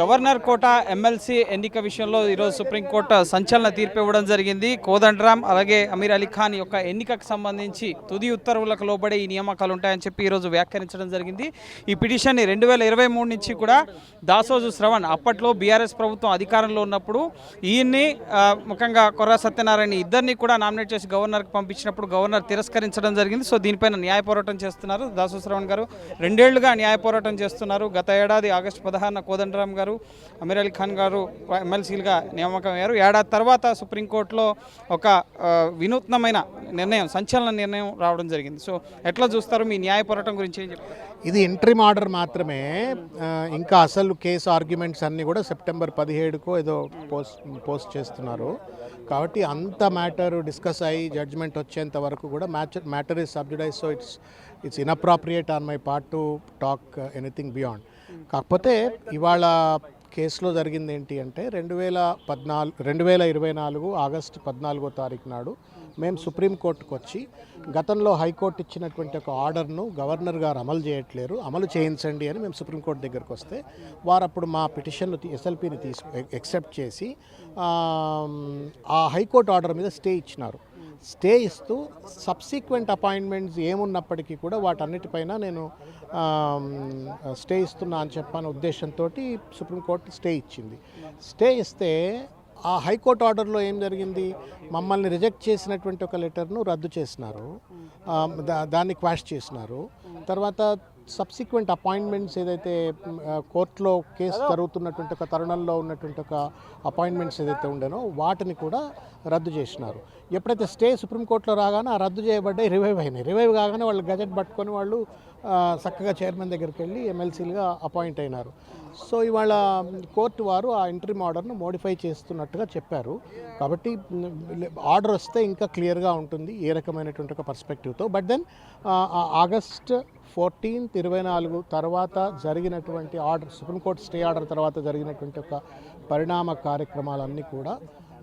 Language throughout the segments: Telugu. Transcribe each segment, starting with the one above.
గవర్నర్ కోట ఎమ్మెల్సీ ఎన్నిక విషయంలో ఈరోజు సుప్రీంకోర్టు సంచలన తీర్పు ఇవ్వడం జరిగింది. కోదండరామ్ అలాగే అమీర్ అలీ ఖాన్ యొక్క ఎన్నికకు సంబంధించి తుది ఉత్తర్వులకు లోబడే ఈ నియామకాలు ఉంటాయని చెప్పి ఈరోజు వ్యాఖ్యానించడం జరిగింది. ఈ పిటిషన్ని రెండు వేల ఇరవై మూడు నుంచి కూడా దాసోజు శ్రవణ్ అప్పట్లో బీఆర్ఎస్ ప్రభుత్వం అధికారంలో ఉన్నప్పుడు ఈయన్ని ముఖ్యంగా కొర్రా సత్యనారాయణ ఇద్దరిని కూడా నామినేట్ చేసి గవర్నర్కి పంపించినప్పుడు గవర్నర్ తిరస్కరించడం జరిగింది. సో దీనిపైన న్యాయ పోరాటం చేస్తున్నారు దాసోజు శ్రవణ్ గారు. రెండేళ్ళుగా న్యాయ పోరాటం చేస్తున్నారు. గత ఏడాది ఆగస్టు పదహారున కోదండరామ్ గారు అమీర్ అలీ ఖాన్ గారు ఎమ్మెల్సీలుగా నియామకం అయ్యారు ఏడాది తర్వాత సుప్రీంకోర్టులో ఒక వినూత్నమైన నిర్ణయం సంచలన నిర్ణయం రావడం జరిగింది. సో ఎట్లా చూస్తారు మీ న్యాయ పోరాటం గురించి ఇది ఎంట్రీమ్ ఆర్డర్ మాత్రమే. ఇంకా అసలు కేసు ఆర్గ్యుమెంట్స్ అన్నీ కూడా సెప్టెంబర్ పదిహేడుకో ఏదో పోస్ట్ పోస్ట్ చేస్తున్నారు. కాబట్టి అంత మ్యాటర్ డిస్కస్ అయ్యి జడ్జ్మెంట్ వచ్చేంత వరకు కూడా match matter is sub judice so it's it's inappropriate on my part to talk anything beyond కాకపోతే ఇవాళ కేసులో జరిగింది ఏంటి అంటే రెండు వేల పద్నాలుగు రెండు వేల ఇరవై నాలుగు ఆగస్టు పద్నాలుగో తారీఖు నాడు మేము సుప్రీంకోర్టుకు వచ్చి గతంలో హైకోర్టు ఇచ్చినటువంటి ఒక ఆర్డర్ను గవర్నర్ గారు అమలు చేయట్లేరు అమలు చేయించండి అని మేము సుప్రీంకోర్టు దగ్గరకు వస్తే వారు అప్పుడు మా పిటిషన్ను ఎస్ఎల్పిని తీసు ఎక్సెప్ట్ చేసి ఆ హైకోర్టు ఆర్డర్ మీద స్టే ఇచ్చినారు. స్టే ఇస్తూ సబ్సీక్వెంట్ అపాయింట్మెంట్స్ ఏమున్నప్పటికీ కూడా వాటన్నిటిపైన నేను స్టే ఇస్తున్నా అని చెప్పని ఉద్దేశంతో సుప్రీంకోర్టు స్టే ఇచ్చింది. స్టే ఇస్తే ఆ హైకోర్టు ఆర్డర్లో ఏం జరిగింది? మమ్మల్ని రిజెక్ట్ చేసినటువంటి ఒక లెటర్ను రద్దు చేసినారు. దా- దాన్ని క్వాష్ చేసినారు. తర్వాత సబ్సిక్వెంట్ అపాయింట్మెంట్స్ ఏదైతే కోర్టులో కేసు జరుగుతున్నటువంటి ఒక తరుణంలో ఉన్నటువంటి ఒక అపాయింట్మెంట్స్ ఏదైతే ఉండేనో వాటిని కూడా రద్దు చేసినారు. ఎప్పుడైతే స్టే సుప్రీంకోర్టులో రాగానే ఆ రద్దు చేయబడ్డాయి రివైవ్ అయినాయి. రివైవ్ కాగానే వాళ్ళు గజెట్ పట్టుకొని వాళ్ళు చక్కగా చైర్మన్ దగ్గరికి వెళ్ళి ఎమ్మెల్సీలుగా అపాయింట్ అయినారు. సో ఇవాళ కోర్టు వారు ఆ ఎంట్రీ ఆర్డర్ను మోడిఫై చేస్తున్నట్టుగా చెప్పారు. కాబట్టి ఆర్డర్ వస్తే ఇంకా క్లియర్గా ఉంటుంది ఏ రకమైనటువంటి ఒక పర్స్పెక్టివ్తో బట్ దెన్ ఆగస్ట్ ఫోర్టీన్త్ ఇరవై నాలుగు తర్వాత జరిగినటువంటి ఆర్డర్ సుప్రీంకోర్టు స్టే ఆర్డర్ తర్వాత జరిగినటువంటి ఒక పరిణామ కార్యక్రమాలన్నీ కూడా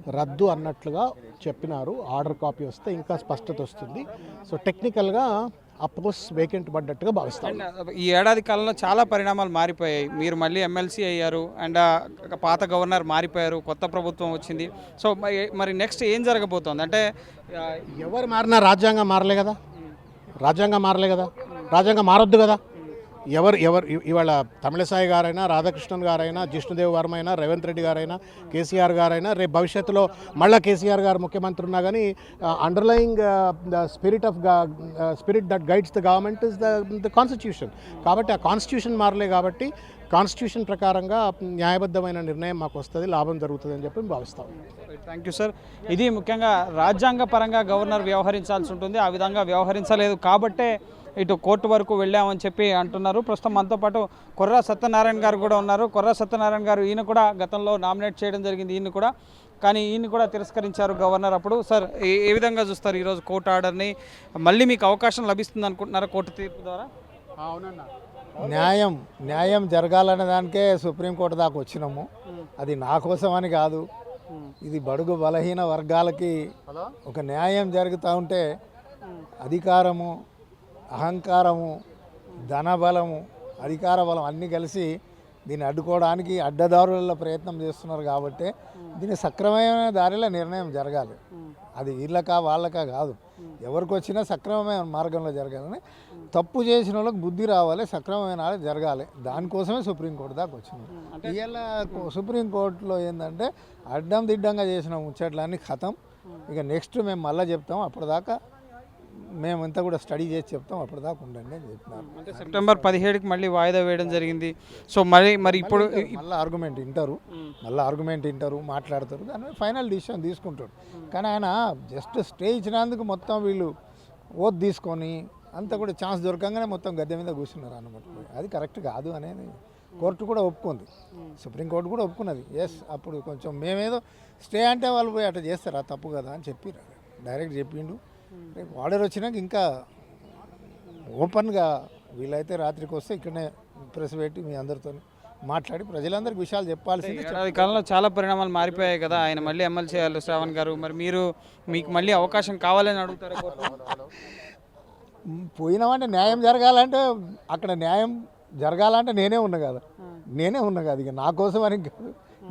రద్దు అన్నట్లుగా చెప్పినారు. ఆర్డర్ కాపీ వస్తే ఇంకా స్పష్టత వస్తుంది. సో టెక్నికల్గా పోస్ట్ వేకెంట్ పడ్డట్టుగా భావిస్తాను ఈ ఏడాది కాలంలో చాలా పరిణామాలు మారిపోయాయి. మీరు మళ్ళీ ఎమ్మెల్సీ అయ్యారు అండ్ పాత గవర్నర్ మారిపోయారు కొత్త ప్రభుత్వం వచ్చింది. సో మరి- నెక్స్ట్ ఏం జరగబోతోంది? అంటే ఎవరు మారినా రాజ్యాంగం మారలే కదా? రాజ్యాంగం మారలే కదా? రాజ్యాంగం మారొద్దు కదా? ఎవరు ఎవరు ఇవాళ తమిళసాయి గారైనా రాధాకృష్ణన్ గారైనా జిష్ణుదేవ్ వర్మ అయినా రేవంత్ రెడ్డి గారైనా కేసీఆర్ గారైనా రేపు భవిష్యత్తులో మళ్ళీ కేసీఆర్ గారు ముఖ్యమంత్రి ఉన్నా కానీ underlying the spirit of spirit that guides the government is the the constitution కాబట్టి ఆ కాన్స్టిట్యూషన్ మారలే కాబట్టి కాన్స్టిట్యూషన్ ప్రకారంగా న్యాయబద్ధమైన నిర్ణయం మాకు వస్తుంది లాభం జరుగుతుంది అని చెప్పి భావిస్తాం. థ్యాంక్ యూ సార్ ఇది ముఖ్యంగా రాజ్యాంగ పరంగా గవర్నర్ వ్యవహరించాల్సి ఉంటుంది. ఆ విధంగా వ్యవహరించలేదు కాబట్టే ఇటు కోర్టు వరకు వెళ్ళామని చెప్పి అంటున్నారు. ప్రస్తుతం మనతో పాటు కొర్రా సత్యనారాయణ గారు కూడా ఉన్నారు. కొర్రా సత్యనారాయణ గారు ఈయన కూడా గతంలో నామినేట్ చేయడం జరిగింది. ఈయన కూడా కానీ ఈయన కూడా తిరస్కరించారు గవర్నర్ అప్పుడు. సార్ ఏ- విధంగా చూస్తారు ఈరోజు కోర్టు ఆర్డర్ని? మళ్ళీ మీకు అవకాశం లభిస్తుంది అనుకుంటున్నారా కోర్టు తీర్పు ద్వారా? న్యాయం న్యాయం జరగాలనే దానికే సుప్రీంకోర్టు దాకా వచ్చినాము. అది నా కోసం అని కాదు. ఇది బడుగు బలహీన వర్గాలకి ఒక న్యాయం జరుగుతూ ఉంటే అధికారము అహంకారము ధనబలము అధికార బలం అన్నీ కలిసి దీన్ని అడ్డుకోవడానికి అడ్డదారుల ప్రయత్నం చేస్తున్నారు కాబట్టి దీన్ని సక్రమమైన దారిలో నిర్ణయం జరగాలి. అది వీళ్ళకా వాళ్ళకా కాదు. ఎవరికి వచ్చినా సక్రమమైన మార్గంలో జరగాలని తప్పు చేసిన వాళ్ళకి బుద్ధి రావాలి సక్రమమైన జరగాలి. దానికోసమే సుప్రీంకోర్టు దాకా వచ్చినాం ఇవాళ సుప్రీంకోర్టులో ఏంటంటే అడ్డం దిడ్డంగా చేసిన ముచ్చట్లన్నీ ఖతం. ఇక నెక్స్ట్ మేము మళ్ళీ చెప్తాం. అప్పటిదాకా మేమంతా కూడా స్టడీ చేసి చెప్తాం అప్పటిదాకా ఉండండి అని చెప్పినారు. అంటే సెప్టెంబర్ పదిహేడుకి మళ్ళీ వాయిదా వేయడం జరిగింది. సో మరి మరి ఇప్పుడు మళ్ళీ ఆర్గ్యుమెంట్ వింటారు మళ్ళీ ఆర్గ్యుమెంట్ వింటారు మాట్లాడతారు దాని ఫైనల్ డిసిషన్ తీసుకుంటారు. కానీ ఆయన జస్ట్ స్టే ఇచ్చినందుకు మొత్తం వీళ్ళు ఓత్ తీసుకొని అంతా కూడా ఛాన్స్ దొరకంగానే మొత్తం గద్దె మీద కూర్చున్నారు అన్నమాట. అది కరెక్ట్ కాదు అనేది కోర్టు కూడా ఒప్పుకుంది. సుప్రీంకోర్టు కూడా ఒప్పుకున్నది. ఎస్ అప్పుడు కొంచెం మేమేదో స్టే అంటే వాళ్ళు పోయి అట్లా చేస్తారా తప్పు కదా అని చెప్పిర్రు. డైరెక్ట్ చెప్పిండు. రేపు ఆర్డర్ వచ్చినాక ఇంకా ఓపెన్గా వీలైతే రాత్రికి వస్తే ఇక్కడనే ప్రెస్ పెట్టి మీ అందరితో మాట్లాడి ప్రజలందరికీ విషయాలు చెప్పాల్సింది ఏడాది కాలంలో చాలా పరిణామాలు మారిపోయాయి కదా. ఆయన మళ్ళీ అమలు చేయాలి శ్రావణ్ గారు. మరి మీరు మీకు మళ్ళీ అవకాశం కావాలని అడుగుతారు? పోయినామంటే న్యాయం జరగాలంటే అక్కడ న్యాయం జరగాలంటే నేనే ఉన్నా కదా. నేనే ఉన్నా కాదు. ఇక నా కోసం అని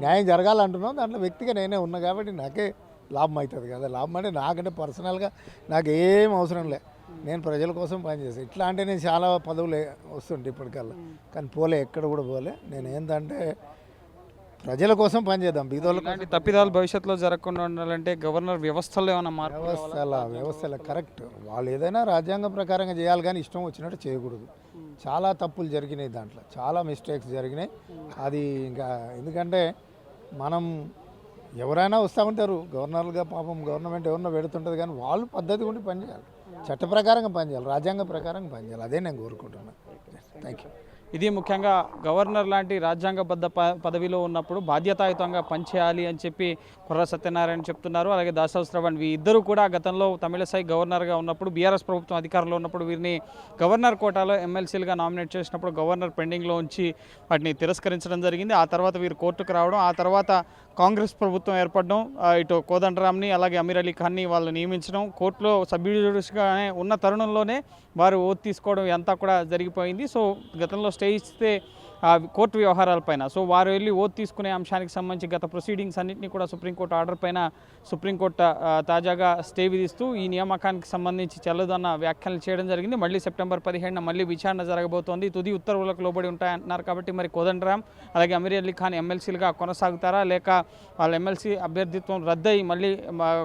న్యాయం జరగాలంటున్నాం. దాంట్లో వ్యక్తిగా నేనే ఉన్నా కాబట్టి నాకే లాభం అవుతుంది కదా. లాభం అంటే నాకంటే పర్సనల్గా నాకు ఏం అవసరం లే. నేను ప్రజల కోసం పనిచేస్తాను ఇట్లా అంటే నేను చాలా పదవులు వస్తుంటే ఇప్పటికల్లా. కానీ పోలే ఎక్కడ కూడా పోలే. నేను ఏంటంటే ప్రజల కోసం పనిచేద్దాం బీదోళ్ళ తప్పిదాలు భవిష్యత్తులో జరగకుండా ఉండాలంటే గవర్నర్ వ్యవస్థలో ఏమైనా మార్పు వ్యవస్థల వ్యవస్థల కరెక్ట్. వాళ్ళు ఏదైనా రాజ్యాంగం ప్రకారంగా చేయాలి కానీ ఇష్టం వచ్చినట్టు చేయకూడదు. చాలా తప్పులు జరిగినాయి దాంట్లో. చాలా మిస్టేక్స్ జరిగినాయి. అది ఇంకా ఎందుకంటే మనం ఎవరైనా వస్తూ ఉంటారు. గవర్నర్లుగా పాపం గవర్నమెంట్ ఎవరినో పెడుతుంటుంది కానీ వాళ్ళు పద్ధతి ఉండి పనిచేయాలి. చట్ట ప్రకారంగా పనిచేయాలి. రాజ్యాంగ ప్రకారంగా పనిచేయాలి. అదే నేను కోరుకుంటున్నాను థ్యాంక్ యూ ఇది ముఖ్యంగా గవర్నర్ లాంటి రాజ్యాంగబద్ధ ప పదవిలో ఉన్నప్పుడు బాధ్యతాయుతంగా పనిచేయాలి అని చెప్పి కుర్ర సత్యనారాయణ చెప్తున్నారు. అలాగే దాసరి శ్రవణ్ వీ ఇద్దరు కూడా గతంలో తమిళసై గవర్నర్గా ఉన్నప్పుడు బీఆర్ఎస్ ప్రభుత్వం అధికారంలో ఉన్నప్పుడు వీరిని గవర్నర్ కోటాలో ఎమ్మెల్సీలుగా నామినేట్ చేసినప్పుడు గవర్నర్ పెండింగ్లో ఉంచి వాటిని తిరస్కరించడం జరిగింది. ఆ తర్వాత వీరు కోర్టుకు రావడం ఆ తర్వాత కాంగ్రెస్ ప్రభుత్వం ఏర్పడడం ఇటు కోదండరామ్ని అలాగే అమీర్ అలీ ఖాన్ని వాళ్ళు నియమించడం కోర్టులో సభ్యుడిగానే ఉన్న తరుణంలోనే వారు ఓత్ తీసుకోవడం అంతా కూడా జరిగిపోయింది. సో గతంలో స్టే ఇస్తే కోర్టు వ్యవహారాలపైన సో వారు వెళ్ళి ఓత్ తీసుకునే అంశానికి సంబంధించి గత ప్రొసీడింగ్స్ అన్నింటినీ కూడా సుప్రీంకోర్టు ఆర్డర్ పైన సుప్రీంకోర్టు తాజాగా స్టే విధిస్తూ ఈ నియామకానికి సంబంధించి చెల్లదన్న వ్యాఖ్యలు చేయడం జరిగింది. మళ్ళీ సెప్టెంబర్ పదిహేడున మళ్ళీ విచారణ జరగబోతోంది. తుది ఉత్తర్వులకు లోబడి ఉంటాయంటున్నారు కాబట్టి మరి కోదండరామ్ అలాగే అమీర్ అలీ ఖాన్ ఎమ్మెల్సీలుగా కొనసాగుతారా? లేక వాళ్ళ ఎమ్మెల్సీ అభ్యర్థిత్వం రద్దయి మళ్ళీ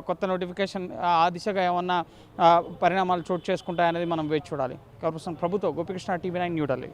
కొత్త నోటిఫికేషన్ ఆ దిశగా ఏమన్నా పరిణామాలు చోటు చేసుకుంటాయనేది మనం వేచి చూడాలి. కాబట్టి ప్రభుత్వ గోపికృష్ణ టీవీ నైన్ న్యూఢిల్లీ.